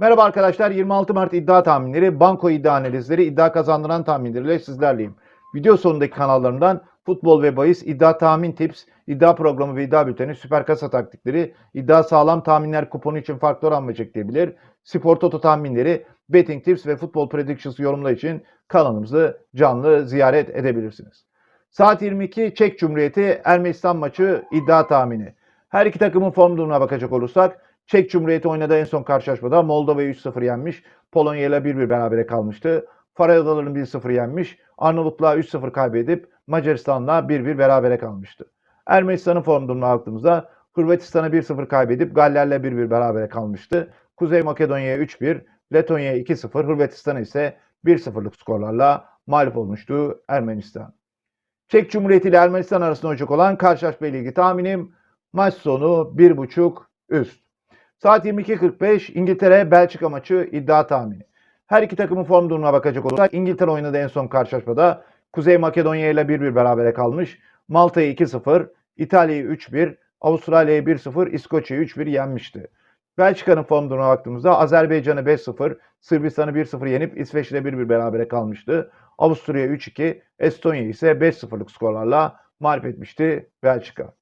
Merhaba arkadaşlar 26 Mart iddia tahminleri, banko iddia analizleri, iddia kazandıran tahminleriyle sizlerleyim. Video sonundaki kanallarımdan futbol ve bahis, iddia tahmin tips, iddia programı ve iddia bülteni, süper kasa taktikleri, iddia sağlam tahminler kuponu için farklı oran ve çekilebilir, spor toto tahminleri, betting tips ve futbol predictions yorumlar için kanalımızı canlı ziyaret edebilirsiniz. Saat 22 Çek Cumhuriyeti Ermenistan maçı iddia tahmini. Her iki takımın form durumuna bakacak olursak Çek Cumhuriyeti oynadığı en son karşılaşmada Moldova'yı 3-0 yenmiş. Polonya ile 1-1 berabere kalmıştı. Faroe Adaları'nı 1-0 yenmiş. Arnavutluğa 3-0 kaybedip Macaristan'la 1-1 berabere kalmıştı. Ermenistan'ın form durumuna baktığımızda Hırvatistan'a 1-0 kaybedip Galler'le 1-1 berabere kalmıştı. Kuzey Makedonya'ya 3-1, Letonya'ya 2-0, Hırvatistan'a ise 1-0'lık skorlarla mağlup olmuştu Ermenistan. Çek Cumhuriyeti ile Ermenistan arasında olacak olan karşılaşma ile tahminim maç sonu 1.5 üst. Saat 22.45 İngiltere Belçika maçı iddia tahmini. Her iki takımın form durumuna bakacak olursak İngiltere oynadığı en son karşılaşmada Kuzey Makedonya ile 1-1 berabere kalmış. Malta'yı 2-0, İtalya'yı 3-1, Avustralya'yı 1-0, İskoçya'yı 3-1 yenmişti. Belçika'nın form durumuna baktığımızda Azerbaycan'ı 5-0, Sırbistan'ı 1-0 yenip İsveç'le 1-1 berabere kalmıştı. Avusturya 3-2, Estonya ise 5-0'lık skorlarla mağlup etmişti Belçika.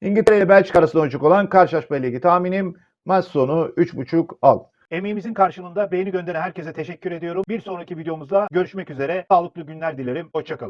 İngiltere ile Belçika arasında oynayacak olan karşılaşma ile ilgili tahminim maç sonu 3.5 alt. Emeğimizin karşılığında beğeni gönderen herkese teşekkür ediyorum. Bir sonraki videomuzda görüşmek üzere. Sağlıklı günler dilerim. Hoşçakalın.